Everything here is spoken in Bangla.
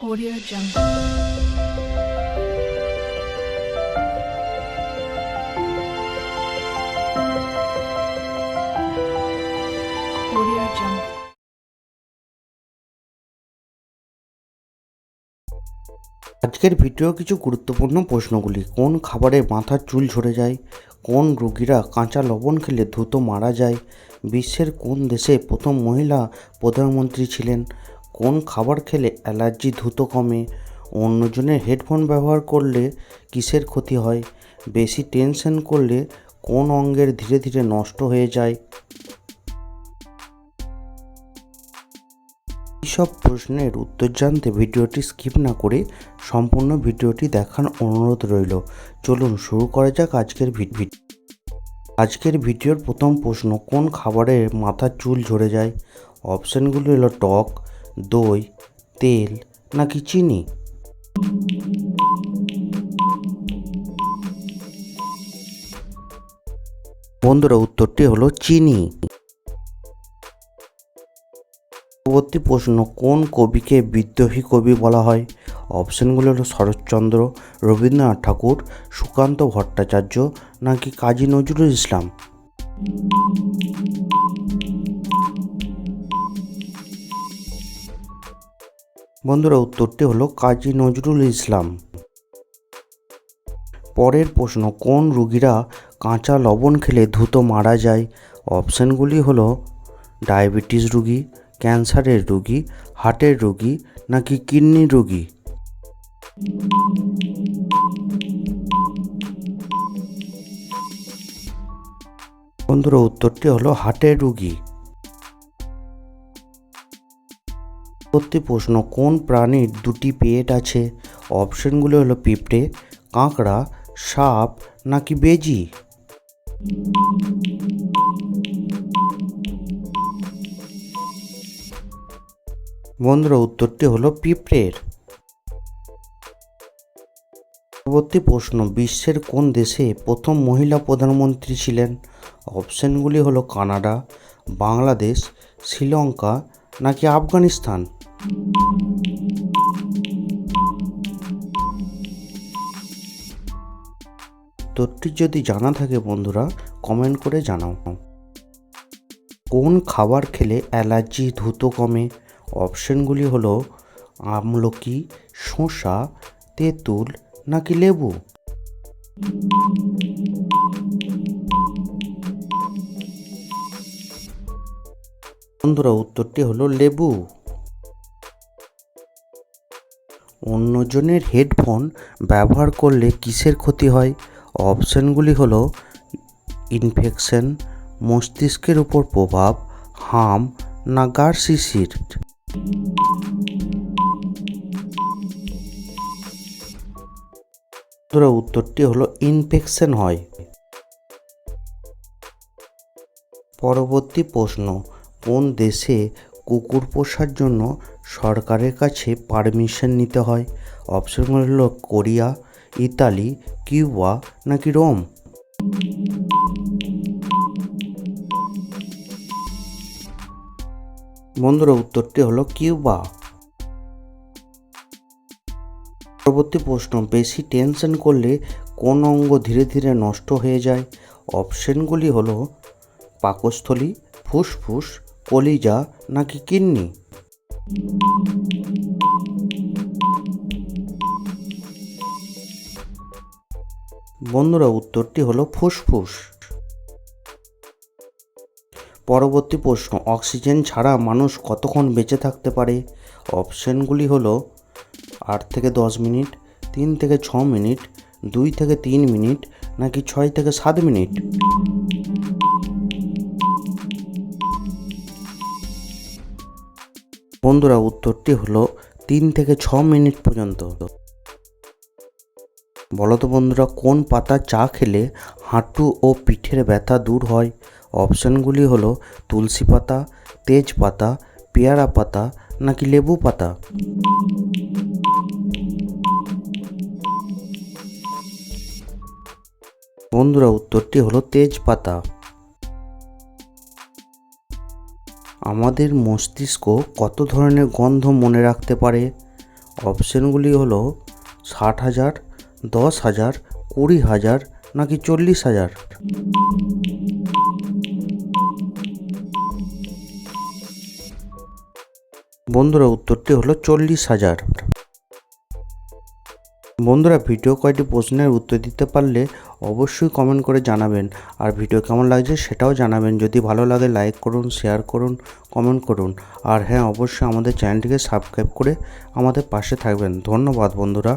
Audio Jungle. আজকের ভিডিও কিছু গুরুত্বপূর্ণ প্রশ্নগুলি। কোন খাবারে মাথার চুল ঝরে যায়? কোন রোগীরা কাঁচা লবণ খেলে দ্রুত মারা যায়? বিশ্বের কোন দেশে প্রথম মহিলা প্রধানমন্ত্রী ছিলেন? কোন খাবার খেলে অ্যালার্জি দ্রুত কমে? অন্যজনের হেডফোন ব্যবহার করলে কিসের ক্ষতি হয়? বেশি টেনশন করলে কোন অঙ্গের ধীরে ধীরে নষ্ট হয়ে যায়? এইসব প্রশ্নের উত্তর জানতে ভিডিওটি স্কিপ না করে সম্পূর্ণ ভিডিওটি দেখার অনুরোধ রইল। চলুন শুরু করা যাক আজকের ভিডিও আজকের ভিডিওর প্রথম প্রশ্ন, কোন খাবারে মাথার চুল ঝরে যায়? অপশানগুলি হলো টক দই, তেল নাকি চিনি? বন্ধুরা, উত্তরটি হলো চিনি। পরবর্তী প্রশ্ন, কোন কবিকে বিদ্রোহী কবি বলা হয়? অপশানগুলো হলো শরৎচন্দ্র, রবীন্দ্রনাথ ঠাকুর, সুকান্ত ভট্টাচার্য নাকি কাজী নজরুল ইসলাম? বন্ধুরা, উত্তরটি হলো কাজী নজরুল ইসলাম। পরের প্রশ্ন, কোন রুগীরা কাঁচা লবণ খেলে দ্রুত মারা যায়? অপশানগুলি হলো, ডায়াবেটিস রুগী, ক্যান্সারের রুগী, হার্টের রুগী নাকি কিডনি রুগী? বন্ধুরা, উত্তরটি হলো হার্টের রুগী। পরবর্তী প্রশ্ন, কোন প্রাণীর দুটি পেট আছে? অপশনগুলো হলো পিঁপড়ে, কাঁকড়া, সাপ নাকি বেজি? বন্ধুরা, উত্তরটি হলো পিঁপড়ের। পরবর্তী প্রশ্ন, বিশ্বের কোন দেশে প্রথম মহিলা প্রধানমন্ত্রী ছিলেন? অপশনগুলি হলো কানাডা, বাংলাদেশ, শ্রীলঙ্কা নাকি আফগানিস্তান? উত্তরটি যদি জানা থাকে বন্ধুরা কমেন্ট করে জানাও। কোন খাবার খেলে অ্যালার্জি দ্রুত কমে? অপশনগুলি হলো, আমলকি, শসা, তেঁতুল নাকি লেবু? বন্ধুরা, উত্তরটি হলো লেবু। অন্যজনের হেডফোন ব্যবহার করলে কিসের ক্ষতি হয়? অপশানগুলি হলো ইনফেকশন, মস্তিষ্কের উপর প্রভাব, হাম, না গার শিশির উত্তরটি হলো ইনফেকশন হয়। পরবর্তী প্রশ্ন কোন দেশে কুকুর পোষার জন্য সরকারের কাছে পারমিশন নিতে হয়? অপশনগুলো হলো কোরিয়া, ইতালি, কিউবা নাকি রোম? বন্ধুরা, উত্তরটি হলো কিউবা। পরবর্তী প্রশ্ন, বেশি টেনশন করলে কোন অঙ্গ ধীরে ধীরে নষ্ট হয়ে যায়? অপশনগুলি হলো পাকস্থলী, ফুসফুস কলিজা নাকি কিডনি বন্ধুরা, উত্তরটি হলো ফুসফুস। পরবর্তী প্রশ্ন, অক্সিজেন ছাড়া মানুষ কতক্ষণ বেঁচে থাকতে পারে? অপশনগুলি হলো আট থেকে দশ মিনিট, তিন থেকে ছ মিনিট, দুই থেকে তিন মিনিট, নাকি ছয় থেকে সাত মিনিট? বন্ধুরা, উত্তরটি হলো তিন থেকে ছ মিনিট পর্যন্ত। বলো তো বন্ধুরা, কোন পাতা চা খেলে হাঁটু ও পিঠের ব্যথা দূর হয়? অপশানগুলি হলো তুলসী পাতা তেজপাতা পেয়ারা পাতা নাকি লেবু পাতা? বন্ধুরা, উত্তরটি হলো তেজপাতা আমাদের মস্তিষ্ক কত ধরনের গন্ধ মনে রাখতে পারে? অপশনগুলি হল ষাট হাজার, দশ হাজার, কুড়ি হাজার নাকি চল্লিশ হাজার? বন্ধুরা, উত্তরটি হলো চল্লিশ হাজার। বন্ধুরা ভিডিও কয়েকটি প্রশ্নের উত্তর দিতে পারলে অবশ্যই কমেন্ট করে জানাবেন। আর ভিডিও কেমন লাগছে সেটাও জানাবেন। যদি ভালো লাগে লাইক করুন শেয়ার করুন কমেন্ট করুন। আর হ্যাঁ অবশ্যই আমাদের চ্যানেলটিকে সাবস্ক্রাইব করে আমাদের পাশে থাকবেন। ধন্যবাদ বন্ধুরা।